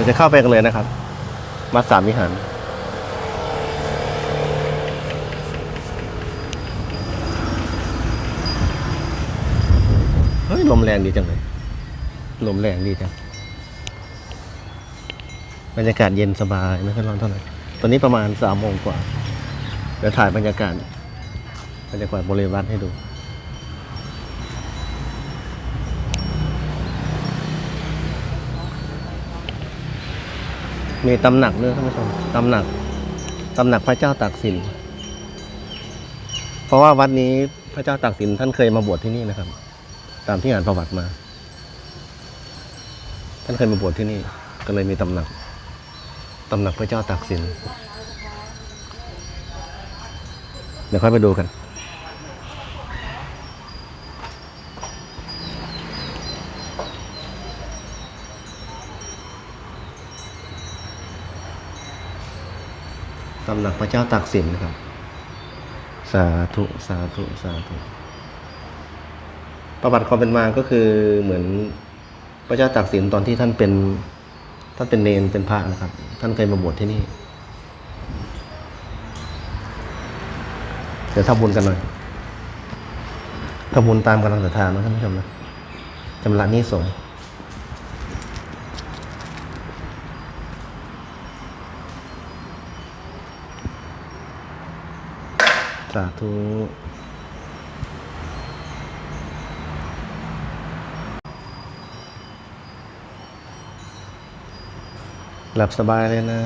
เราจะเข้าไปกันเลยนะครับวัดสามวิหารเฮ้ยลมแรงดีจังเลยลมแรงดีจังบรรยากาศเย็นสบายไม่ค่อยร้อนเท่าไหร่ตอนนี้ประมาณสามโมงกว่าเดี๋ยวถ่ายบรรยากาศบรรยากาศบริเวณวัดให้ดู มีตำหนักด้วยท่านผู้ชมตำหนักตำหนักพระเจ้าตากสิน เพราะว่าวัดนี้พระเจ้าตากสินท่านเคยมาบวชที่นี่นะครับ ตามที่อ่านประวัติมา ท่านเคยมาบวชที่นี่ ก็เลยมีตำหนักตำหนักพระเจ้าตากสิน เดี๋ยวค่อยไปดูกัน ตำหนักพระเจ้าตากสินนะครับ สาธุสาธุสาธุประวัติความเป็นมาก็คือเหมือนพระเจ้าตากสินตอนที่ท่านเป็นท่านเป็นเนนเป็นพระนะครับ ท่านเคยมาบวชที่นี่เดี๋ยวทำบุญกันหน่อยทำบุญตามกำลังศรัทธานะท่านผู้ชมนะจำละนี้สงฆ์ สาธุหลับสบายเลยนะ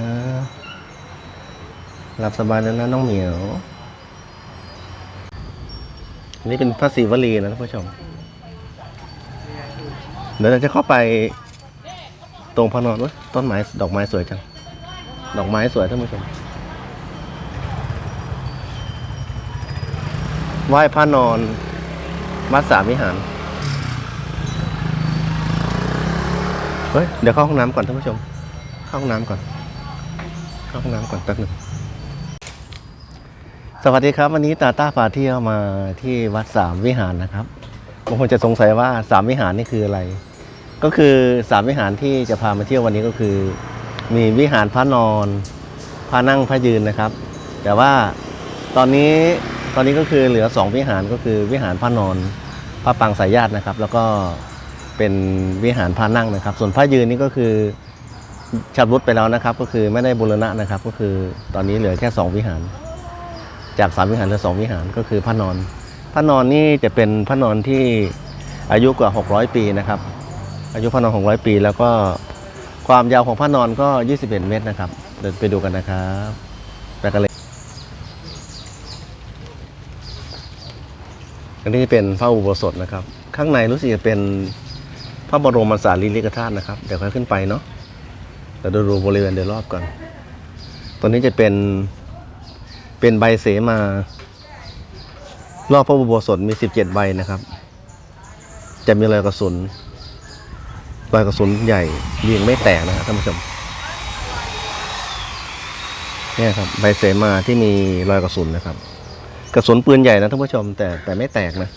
หลับสบายเลยนะน้องเหมียวนนี้เป็นพระศิวลีนะท่านผู้ชม เดี๋ยวเราจะเข้าไปตรงพนอนวะต้นไม้ดอกไม้สวยจัง ดอกไม้สวยท่านผู้ชม ไหว้พระนอน วัดสามวิหาร เฮ้ย เดี๋ยวเข้าห้องน้ำก่อนท่านผู้ชม เข้าห้องน้ำก่อน เข้าห้องน้ำก่อนแป๊บหนึ่ง สวัสดีครับ วันนี้ตาต้าพาเที่ยวมาที่วัดสามวิหารนะครับบางคนจะสงสัยว่าสามวิหารนี่คืออะไร ก็คือสามวิหารที่จะพามาเที่ยววันนี้ก็คือ มีวิหารพระนอน พระนั่งพระยืนนะครับ แต่ว่าตอนนี้ ตอนนี้ก็คือเหลือสองวิหารก็คือวิหารพระนอนพระปางสายญาตินะครับ แล้วก็เป็นวิหารพระนั่งนะครับ ส่วนพระยืนนี่ก็คือชำรุดไปแล้วนะครับ ก็คือไม่ได้บูรณะนะครับ ก็คือตอนนี้เหลือแค่สองวิหาร จากสามวิหารเหลือสองวิหารก็คือพระนอน พระนอนนี่จะเป็นพระนอนที่อายุกว่า 600 ปีนะครับ อายุพระนอน 600 ปี แล้วก็ความยาวของพระนอนก็ 21 เมตรนะครับ เดินไปดูกันนะครับไปกันเลย อันนี้เป็นพระอุโบสถนะครับ ข้างในรู้สึกจะเป็นพระบรมสารีริกธาตุนะครับ เดี๋ยวค่อยขึ้นไปเนาะเดี๋ยวดูบริเวณโดยรอบก่อนตัวนี้จะเป็นเป็นใบเสมารอบพระอุโบสถมี 17 ใบนะครับ จะมีรอยกระสุนรอยกระสุนใหญ่ยิงไม่แตกนะครับท่านผู้ชมเนี่ยครับใบเสมาที่มีรอยกระสุนนะครับ กระสุนปืนใหญ่นะท่านผู้ชม แต่แต่ไม่แตกนะ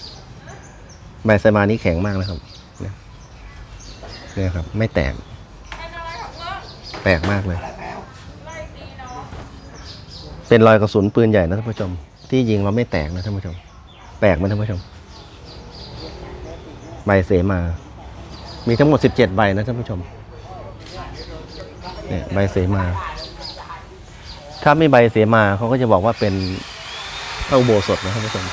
ใบเสมานี้แข็งมากนะครับเนี่ยเนี่ยครับ ไม่แตก แปลกมากเลย เป็นรอยกระสุนปืนใหญ่นะท่านผู้ชม ที่ยิงเราไม่แตกนะท่านผู้ชม แปลกไหมท่านผู้ชม ใบเสมา มีทั้งหมด 17 ใบนะท่านผู้ชม เนี่ยใบเสมา ถ้าไม่ใบเสมาเขาก็จะบอกว่าเป็น พระอุโบสถนะท่านผู้ชม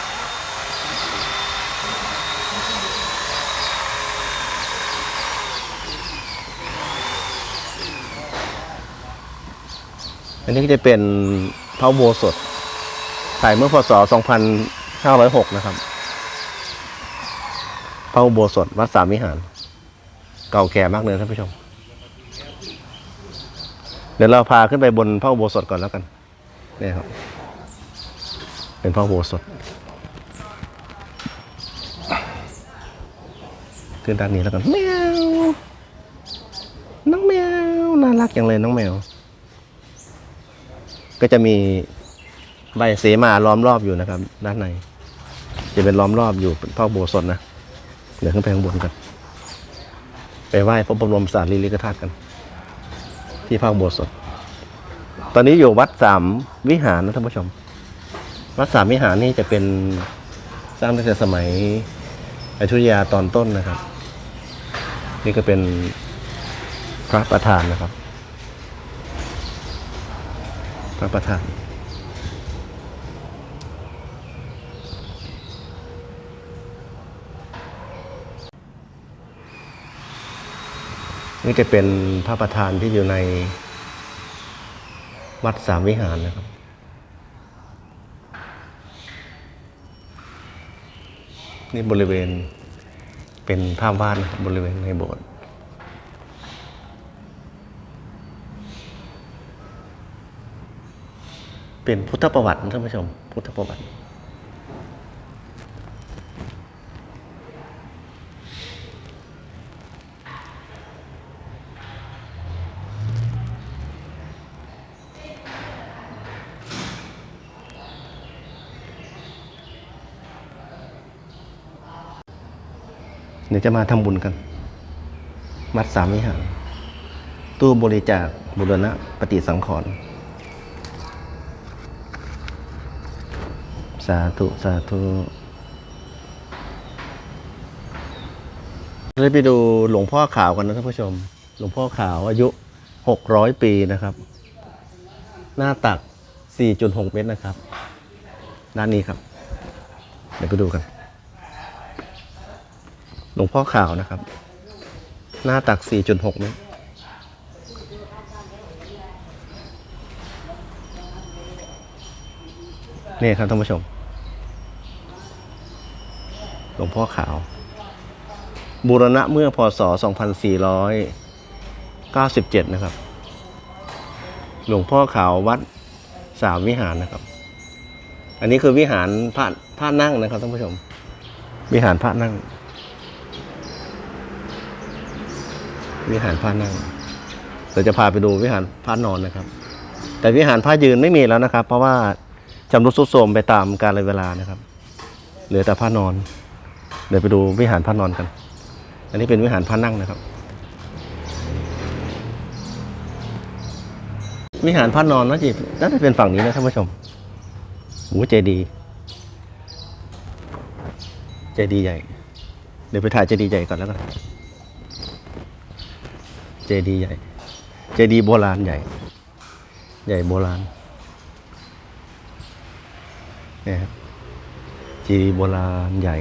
อันนี้ก็จะเป็นพระอุโบสถถ่ายเมื่อพศ 2506 นะครับ พระอุโบสถวัดสามวิหาร เก่าแก่มากเลยท่านผู้ชม เดี๋ยวเราพาขึ้นไปบนพระอุโบสถก่อนแล้วกัน นี่ครับ เป็นพระโบสถขึ้นด้านนี้แล้วกันแมวน้องแมวน่ารักอย่างเลยน้องแมว ก็จะมีใบเสมาล้อมรอบอยู่นะครับ ด้านใน จะเป็นล้อมรอบอยู่เป็นพระโบสถนะเดี๋ยวขึ้นไปข้างบนกันไปไหว้พระบรมสารีริกธาตุกัน ที่ภาคโบสถตอนนี้อยู่วัดสามวิหารนะท่านผู้ชม วัดสามวิหารนี่จะเป็นสร้างตั้งแต่สมัยอยุธยาตอนต้นนะครับ นี่ก็เป็นพระประธานนะครับ พระประธานนี่จะเป็นพระประธานที่อยู่ในวัดสามวิหารนะครับ นี่บริเวณเป็นภาพวาดนะครับบริเวณในโบสถ์เป็นพุทธประวัตินะท่านผู้ชม พุทธประวัติ เดี๋ยวจะมาทำบุญกันวัดสามวิหาร ตู้บริจาคบุรณะปฏิสังขรณ์สาธุสาธุเลยไปดูหลวงพ่อขาวกันนะท่านผู้ชม หลวงพ่อขาวอายุหกร้อยปีนะครับ หน้าตัก 4.6 เมตรนะครับ ด้านนี้ครับ เดี๋ยวไปดูกัน หลวงพ่อขาวนะครับ หน้าตัก 4.6 เมตรนี่ครับท่านผู้ชม หลวงพ่อขาว บูรณะเมื่อพศ 2497 นะครับ หลวงพ่อขาววัดสามวิหารนะครับ อันนี้คือวิหารพระพระนั่งนะครับท่านผู้ชม วิหารพระนั่ง วิหารพระนั่งเราจะพาไปดูวิหารพระนอนนะครับ แต่วิหารพระยืนไม่มีแล้วนะครับ เพราะว่าจำรุดทรุดโทรมไปตามกาลเวลานะครับ เหลือแต่พระนอน เดี๋ยวไปดูวิหารพระนอนกัน อันนี้เป็นวิหารพระนั่งนะครับ วิหารพระนอนน่าจะน่าจะเป็นฝั่งนี้นะท่านผู้ชมโอ้เจดีเจดียใหญ่ เดี๋ยวไปถ่ายเจดียใหญ่ก่อนแล้วกัน เจดีย์ใหญ่ เจดีย์โบราณใหญ่ ใหญ่โบราณเนี่ยครับเจดีย์โบราณใหญ่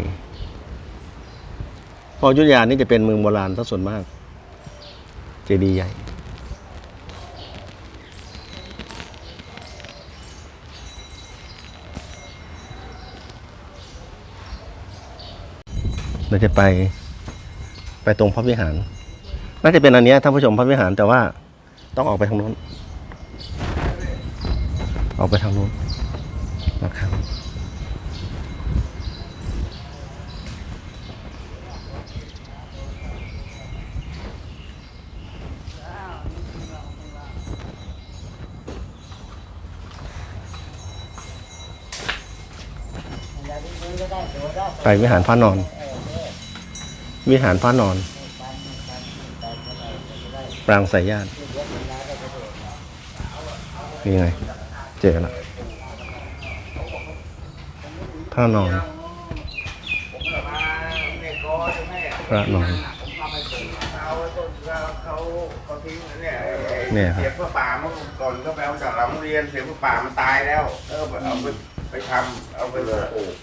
พออยุธยานี่จะเป็นเมืองโบราณทั้งส่วนมาก เจดีย์ใหญ่เราจะไปไปตรงพระวิหาร น่าจะเป็นอันเนี้ยท่านผู้ชมพระวิหารแต่ว่าต้องออกไปทางนู้น ออกไปทางนู้นนะครับไปวิหารพระนอน วิหารพระนอน ปรางสายญาตินี่ไง เจอละพระนอน พระนอน เนี่ยครับ เสียบพระป่าเมื่อก่อนก็ไปเอาจากหลังโรงเรียนเสียบพระป่ามันตายแล้ว เออเอาไปไปทำเอาไปปลูก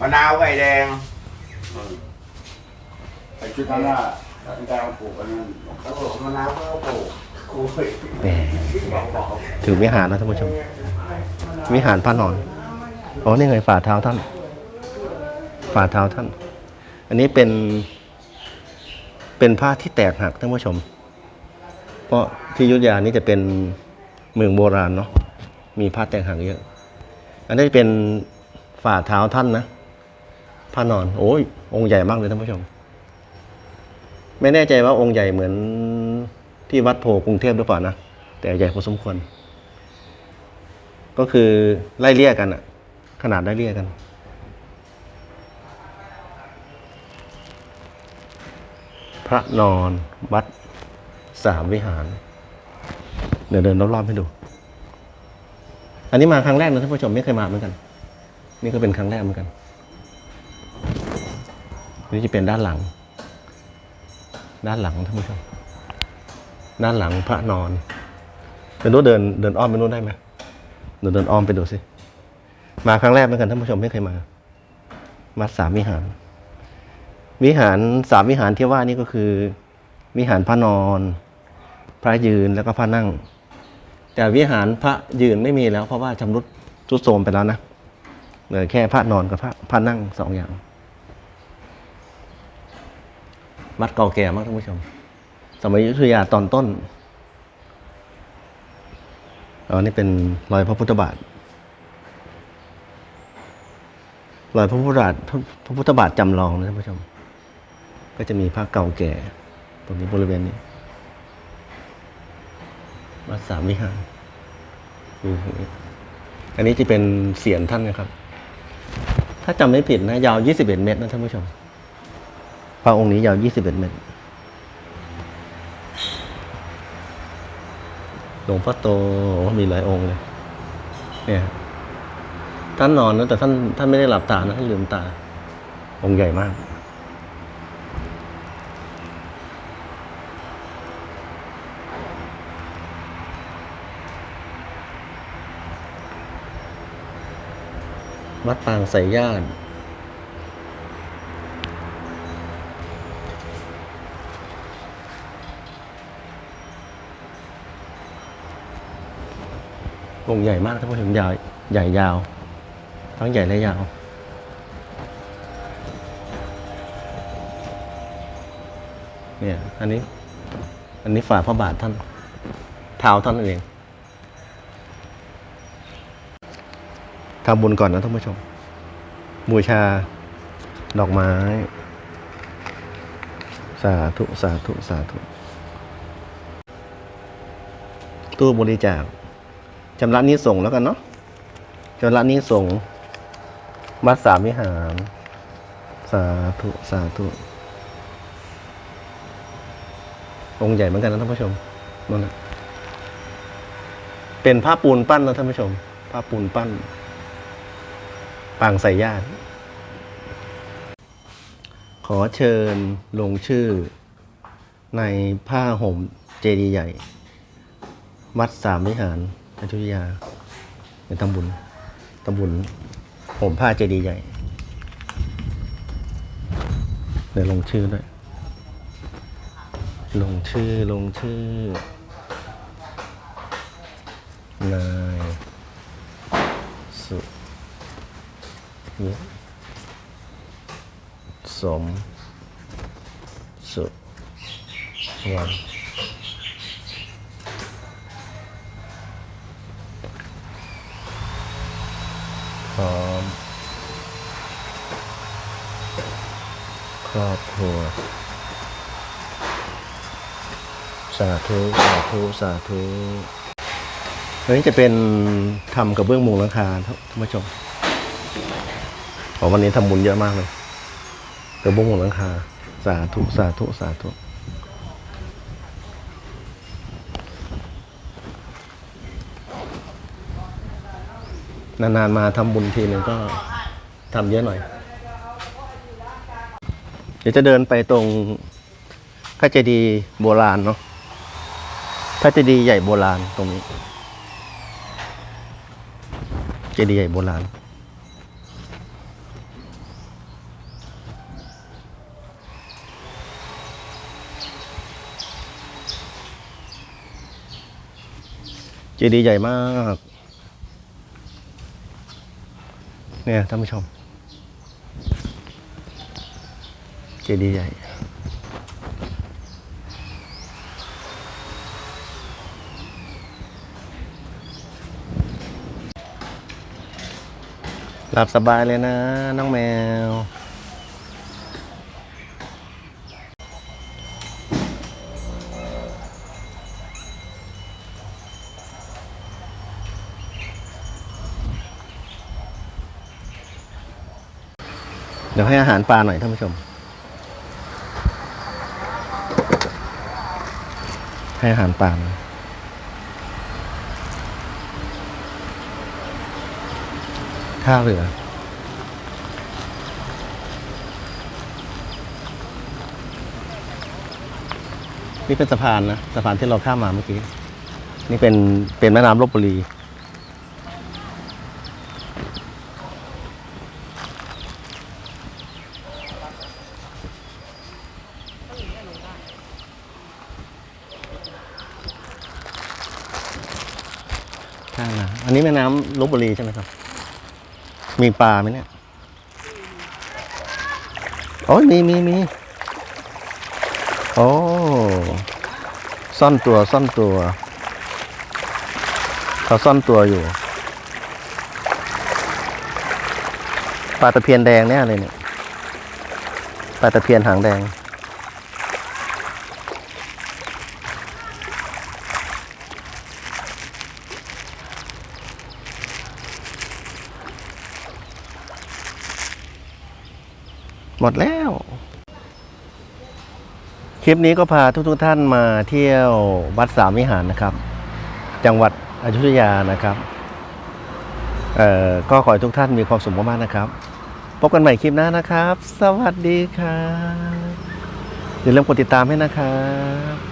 มะนาวไก่แดงไอ้ชุดนั้นน่ะ ที่การปลูกกันนั่นเขาบอกมะนาวก็ปลูกโอ้ยแหมถึงวิหารนะท่านผู้ชม วิหารพระนอนอ๋อนี่ไงฝ่าเท้าท่าน ฝ่าเท้าท่าน อันนี้เป็น เป็นผ้าที่แตกหักท่านผู้ชม เพราะที่ยุทธยานี่จะเป็นเมืองโบราณเนาะมีผ้าแตกหักเยอะ อันนี้เป็นฝ่าเท้าท่านนะผ้านอน โอ้ยองค์ใหญ่มากเลยท่านผู้ชม ไม่แน่ใจว่าองค์ใหญ่เหมือนที่วัดโพกรุงเทพหรือเปล่านะ แต่ใหญ่พอสมควร ก็คือไล่เลี่ยกันอะขนาดไล่เลี่ยกัน พระนอนวัดสามวิหาร เดี๋ยวเดินรอบๆให้ดู อันนี้มาครั้งแรกนะท่านผู้ชมไม่เคยมาเหมือนกัน นี่ก็เป็นครั้งแรกเหมือนกัน นี่จะเป็นด้านหลัง ด้านหลังท่านผู้ชมด้านหลังพระนอนเป็นรู้เดินเดินอ้อมไปนู้นได้ไหมเดินเดินอ้อมไปดูสิมาครั้งแรกเหมือนกันท่านผู้ชมไม่เคยมาวัดสามวิหาร วิหารสามวิหารที่ว่านี่ก็คือ วิหารพระนอน พระยืนแล้วก็พระนั่ง แต่วิหารพระยืนไม่มีแล้ว เพราะว่าชำรุดทรุดโทรมไปแล้วนะเหลือแค่พระนอนกับพระพระนั่งสองอย่าง วัดเก่าแก่มากท่านผู้ชม สมัยอยุธยาตอนต้นอ๋อนี่เป็นรอยพระพุทธบาท รอยพระพุทธบาทพระพุทธบาทจำลองนะท่านผู้ชม ก็จะมีพระเก่าแก่ตรงนี้บริเวณนี้วัดสามวิหารอันนี้จะเป็นเสียนท่านนะครับ ถ้าจำไม่ผิดนะ ยาว 21 เมตรนะท่านผู้ชม พระองค์นี้ยาว 21 เมตร หลวงพ่อโตมีหลายองค์เลย เนี่ย ท่านนอนนะแต่ท่านท่านไม่ได้หลับตานะท่านลืมตา องค์ใหญ่มาก วัดปางสายญาติ องค์ใหญ่มากท่านผู้ชมยาวใหญ่ยาว ทั้งใหญ่และยาว เนี่ยอันนี้ อันนี้ฝ่าพระบาทท่านเท้าท่านเองทำบุญก่อนนะท่านผู้ชม บูชา ดอกไม้ สาธุ สาธุ สาธุ ตู้บริจาค ชำระนี้ส่งแล้วกันเนาะชำระนี้ส่งวัดสามวิหาร สาธุสาธุองค์ใหญ่เหมือนกันนะท่านผู้ชมนั่นนะเป็นผ้าปูนปั้นนะท่านผู้ชมผ้าปูนปั้น ปางใส่ญาติ ขอเชิญลงชื่อ ในผ้าห่มเจดีย์ใหญ่ วัดสามวิหาร อยุธยาเป็นตำบุญตำบุญห่มผ้าเจดีย์ใหญ่ เดี๋ยวลงชื่อด้วย ลงชื่อลงชื่อนายสุยสม สุวรรณ พร้อม ครอบครัว สาธุ สาธุ สาธุอันนี้จะเป็นทำกระเบื้องมุงหลังคาท่านผู้ชมขอวันนี้ทำบุญเยอะมากเลยกระเบื้องมุงหลังคา สาธุ สาธุ สาธุ นานๆมาทำบุญทีหนึ่งก็ทำเยอะหน่อย เดี๋ยวจะเดินไปตรงพระเจดีย์โบราณเนาะพระเจดีย์ใหญ่โบราณตรงนี้ เจดีย์ใหญ่โบราณเจดีย์ใหญ่มาก เนี่ยท่านผู้ชม เจดีย์ใหญ่ หลับสบายเลยนะ น้องแมว เดี๋ยวให้อาหารปลาหน่อยท่านผู้ชม ให้อาหารปลามันท่าเรือนี่เป็นสะพานนะสะพานที่เราข้ามมาเมื่อกี้ นี่เป็นเป็นแม่น้ำลบบุรี ข้างนะ อันนี้แม่น้ำลบบุรีใช่ไหมครับ มีปลาไหมเนี่ยโอ้ยมีมีมีโอ้ซ่อนตัวซ่อนตัวเขาซ่อนตัวอยู่ปลาตะเพียนแดงแน่เลยเนี่ยปลาตะเพียนหางแดง หมดแล้ว คลิปนี้ก็พาทุกๆท่านมาเที่ยววัดสามวิหารนะครับ จังหวัดอยุธยานะครับเอ่อก็ขอให้ทุกท่านมีความสุขมากๆนะครับ พบกันใหม่คลิปหน้านะครับ สวัสดีครับอย่าลืมกดติดตามให้นะครับ